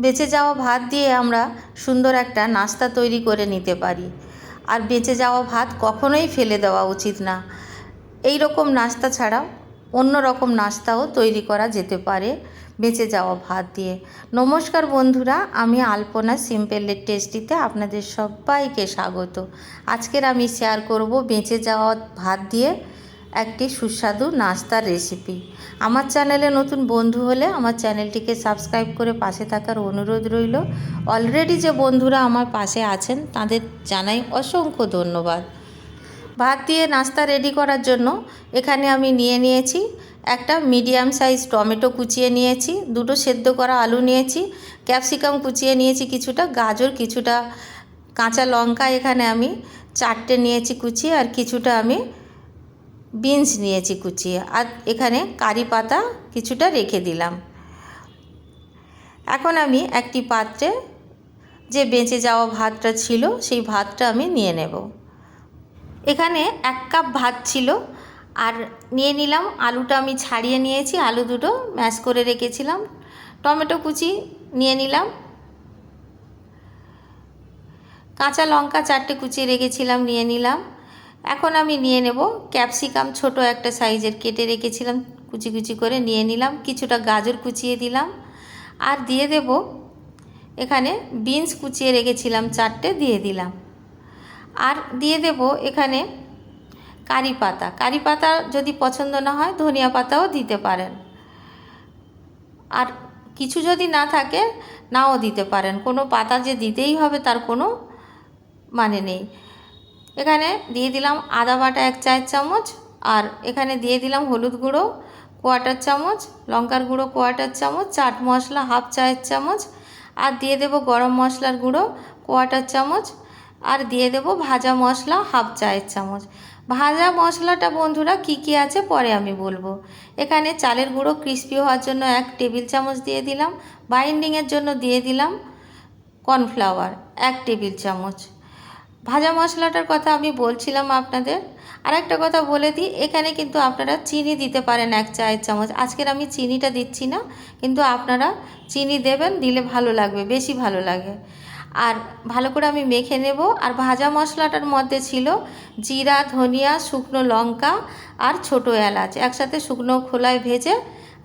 বেঁচে যাওয়া ভাত দিয়ে আমরা সুন্দর একটা নাস্তা তৈরি করে নিতে পারি। আর বেঁচে যাওয়া ভাত কখনোই ফেলে দেওয়া উচিত না। এই রকম নাস্তা ছাড়াও অন্য রকম নাস্তাও তৈরি করা যেতে পারে বেঁচে যাওয়া ভাত দিয়ে। নমস্কার বন্ধুরা, আমি আলপনা সিম্পলের টেস্টিতে আপনাদের সবাইকে স্বাগত। আজকের আমি শেয়ার করব বেঁচে যাওয়া ভাত দিয়ে একটি সুস্বাদু নাস্তার রেসিপি আমার চ্যানেলে নতুন বন্ধু হলে আমার চ্যানেলটিকে সাবস্ক্রাইব করে পাশে থাকার অনুরোধ রইল। অলরেডি যে বন্ধুরা আমার পাশে আছেন, তাদের জানাই অসংখ্য ধন্যবাদ। ভাত দিয়ে নাস্তা রেডি করার জন্য এখানে আমি নিয়ে নিয়েছি একটা মিডিয়াম সাইজ টমেটো কুচিয়ে নিয়েছি, দুটো সেদ্ধ করা আলু নিয়েছি ক্যাপসিকাম কুচিয়ে নিয়েছি কিছুটা, গাজর কিছুটা, কাঁচা লঙ্কা এখানে আমি, চারটে নিয়েছি কুচিয়ে আর কিছুটা আমি বিনস নিয়েছি কুচিয়ে আর এখানে কারি পাতা কিছুটা রেখে দিলাম। এখন আমি একটি পাত্রে যে বেঁচে যাওয়া ভাতটা ছিল, সেই ভাতটা আমি নিয়ে নেব। এখানে এক কাপ ভাত ছিল আর নিয়ে নিলাম। আলুটা আমি ছাড়িয়ে নিয়েছি, আলু দুটো ম্যাশ করে রেখেছিলাম। টমেটো কুচি নিয়ে নিলাম। কাঁচা লঙ্কা চারটে কুচিয়ে রেখেছিলাম, নিয়ে নিলাম। এখন আমি নিয়ে নেব। ক্যাপসিকাম ছোট একটা সাইজের কেটে রেখেছিলাম, কুচি কুচি করে নিয়ে নিলাম, কিছুটা গাজর কুচিয়ে দিলাম আর দিয়ে দেব, এখানে বিনস কুচিয়ে রেখেছিলাম চারটে দিয়ে দিলাম। আর দিয়ে দেব এখানে কারি পাতা। কারি পাতা যদি পছন্দ না হয় ধনিয়া পাতাও দিতে পারেন। আর কিছু যদি না থাকে নাও দিতে পারেন। কোনো পাতা যে দিতেই হবে তার কোনো মানে নেই। এখানে দিয়ে দিলাম আদা বাটা এক চায়ের চামচ আর এখানে দিয়ে দিলাম হলুদ গুঁড়ো কোয়াটার চামচ, লঙ্কার গুঁড়ো কোয়াটার চামচ, চাট মশলা হাফ চায়ের চামচ আর দিয়ে দেব গরম মশলার গুঁড়ো কোয়াটার চামচ আর দিয়ে দেব ভাজা মশলা হাফ চায়ের চামচ। ভাজা মশলাটা বন্ধুরা কি কি আছে পরে আমি বলব। এখানে চালের গুঁড়ো ক্রিস্পি হওয়ার জন্য এক টেবিল চামচ দিয়ে দিলাম। বাইন্ডিংয়ের জন্য দিয়ে দিলাম কর্নফ্লাওয়ার এক টেবিল চামচ। ভাজা মশলাটার কথা আমি বলছিলাম আপনাদের। আর একটা কথা বলে দিই, এখানে কিন্তু আপনারা চিনি দিতে পারেন এক চায়ের চামচ। আজকের আমি চিনিটা দিচ্ছি না, কিন্তু আপনারা চিনি দেবেন, দিলে ভালো লাগবে, বেশি ভালো লাগে। আর ভালো করে আমি মেখে নেব। আর ভাজা মশলাটার মধ্যে ছিল জিরা, ধনিয়া, শুকনো লঙ্কা আর ছোটো এলাচ। একসাথে শুকনো খোলায় ভেজে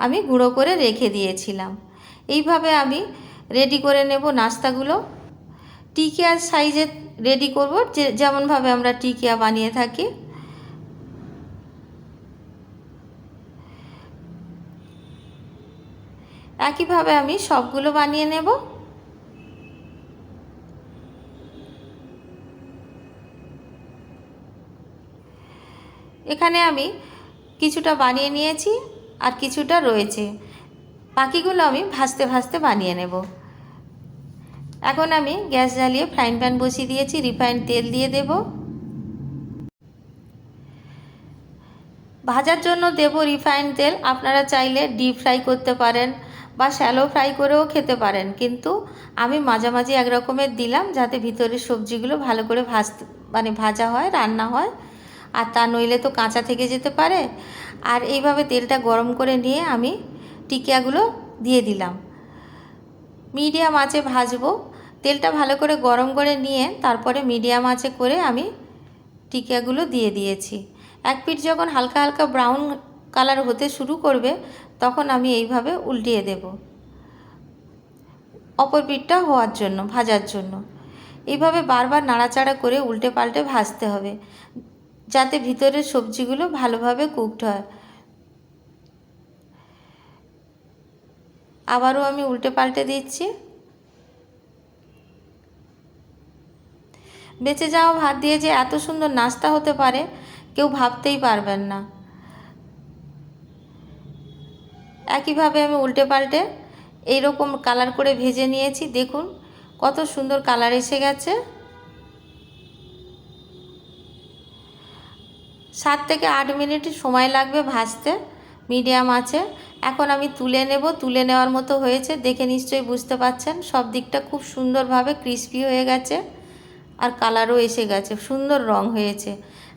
আমি গুঁড়ো করে রেখে দিয়েছিলাম। এইভাবে আমি রেডি করে নেব নাস্তাগুলো। টিকিয়ার সাইজে রেডি করব। যে, যেমনভাবে আমরা টিকিয়া বানিয়ে থাকি। একইভাবে আমি সবগুলো বানিয়ে নেব। এখানে আমি কিছুটা বানিয়ে নিয়েছি আর কিছুটা রয়েছে। বাকিগুলো আমি ভাজতে ভাজতে বানিয়ে নেব। এখন আমি গ্যাস জ্বালিয়ে ফ্রাইং প্যান বসিয়ে দিয়েছি রিফাইন্ড তেল দিয়ে দেব। ভাজার জন্য দেব রিফাইন্ড তেল, আপনারা চাইলে ডিপ ফ্রাই করতে পারেন বা শ্যালো ফ্রাই করেও খেতে পারেন, কিন্তু আমি মাঝামাঝি এক রকমের দিলাম যাতে ভিতরের সবজিগুলো ভালো করে ভাজ মানে ভাজা হয়, রান্না হয়, আর তা নইলে তো কাঁচা থেকে যেতে পারে। আর এইভাবে তেলটা গরম করে নিয়ে আমি টিকিয়াগুলো দিয়ে দিলাম। মিডিয়াম আঁচে ভাজবো। তেলটা ভালো করে গরম করে নিয়ে তারপরে মিডিয়াম আঁচে করে আমি টিকিয়াগুলো দিয়ে দিয়েছি। এক পিঠ যখন হালকা হালকা ব্রাউন কালার হতে শুরু করবে, তখন আমি এইভাবে উল্টিয়ে দেব। অপর পিঠটা হওয়ার জন্য, ভাজার জন্য। এইভাবে বারবার নাড়াচাড়া করে উল্টে পাল্টে ভাজতে হবে, যাতে ভিতরের সবজিগুলো ভালোভাবে কুকড হয়। আবারও আমি উল্টে পাল্টে দিচ্ছি। বেঁচে যাওয়া ভাত দিয়ে যে এত সুন্দর নাস্তা হতে পারে, কেউ ভাবতেই পারবেন না। একইভাবে আমি উল্টে পাল্টে এইরকম কালার করে ভেজে নিয়েছি। দেখুন, কত সুন্দর কালার এসে গেছে। সাত থেকে আট মিনিট সময় লাগবে ভাজতে, মিডিয়াম আছে। এখন আমি তুলে নেব, তুলে নেওয়ার মতো হয়েছে। দেখে নিশ্চয়ই বুঝতে পাচ্ছেন, সব দিকটা খুব সুন্দরভাবে ক্রিস্পি হয়ে গেছে। আর কালারও এসে গেছে, সুন্দর রং হয়েছে।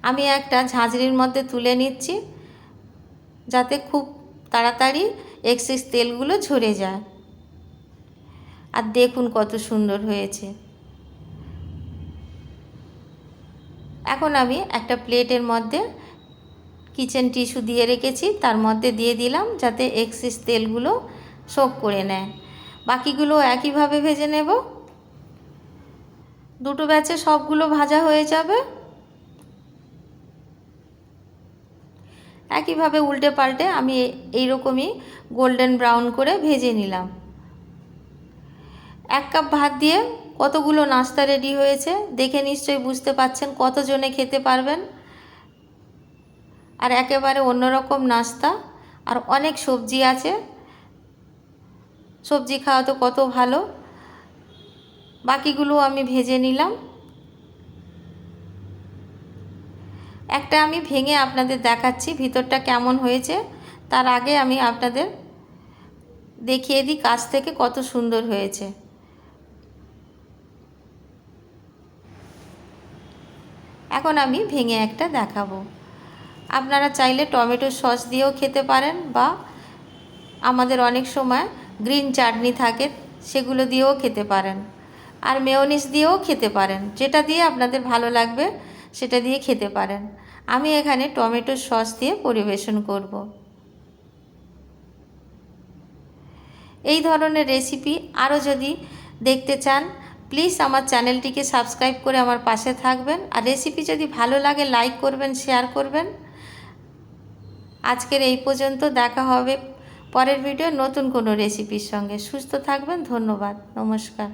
আমি একটা ঝাঁঝরির মধ্যে তুলে নিচ্ছি, যাতে খুব তাড়াতাড়ি এক্সেস তেলগুলো ঝরে যায়। আর দেখুন কত সুন্দর হয়েছে। এখন আমি একটা প্লেটের মধ্যে কিচেন টিস্যু দিয়ে রেখেছি, তার মধ্যে দিয়ে দিলাম যাতে এক্সিস তেলগুলো সোপ করে নেয়। বাকিগুলো একইভাবে ভেজে নেব। দুটো ব্যাচে সবগুলো ভাজা হয়ে যাবে। একইভাবে উল্টে পাল্টে আমি এইরকমই গোল্ডেন ব্রাউন করে ভেজে নিলাম। এক কাপ ভাত দিয়ে কতগুলো নাস্তা রেডি হয়েছে দেখে নিশ্চয়ই বুঝতে পাচ্ছেন কতজনে খেতে পারবেন। আর একেবারে অন্যরকম নাস্তা আর অনেক সবজি আছে। সবজি খাওয়া তো কত ভালো। বাকিগুলো আমি ভেজে নিলাম। একটা আমি ভেঙে আপনাদের দেখাচ্ছি ভিতরটা কেমন হয়েছে। তার আগে আমি আপনাদের দেখিয়ে দিই কাছ থেকে কত সুন্দর হয়েছে। এখন আমি ভেঙে একটা দেখাবো। আপনারা চাইলে টমেটো সস দিয়েও খেতে পারেন বা আমাদের অনেক সময় গ্রিন চাটনি থাকে, সেগুলো দিয়েও খেতে পারেন। আর মেয়নিস দিয়েও খেতে পারেন। যেটা দিয়ে আপনাদের ভালো লাগবে, সেটা দিয়ে খেতে পারেন। আমি এখানে টমেটো সস দিয়ে পরিবেশন করব। এই ধরনের রেসিপি আরও যদি দেখতে চান, প্লিজ আমার চ্যানেলটিকে সাবস্ক্রাইব করে আমার পাশে থাকবেন। আর রেসিপি যদি ভালো লাগে, লাইক করবেন, শেয়ার করবেন। আজকের এই পর্যন্ত দেখা হবে পরের ভিডিও নতুন কোনো রেসিপির সঙ্গে। সুস্থ থাকবেন, ধন্যবাদ, নমস্কার।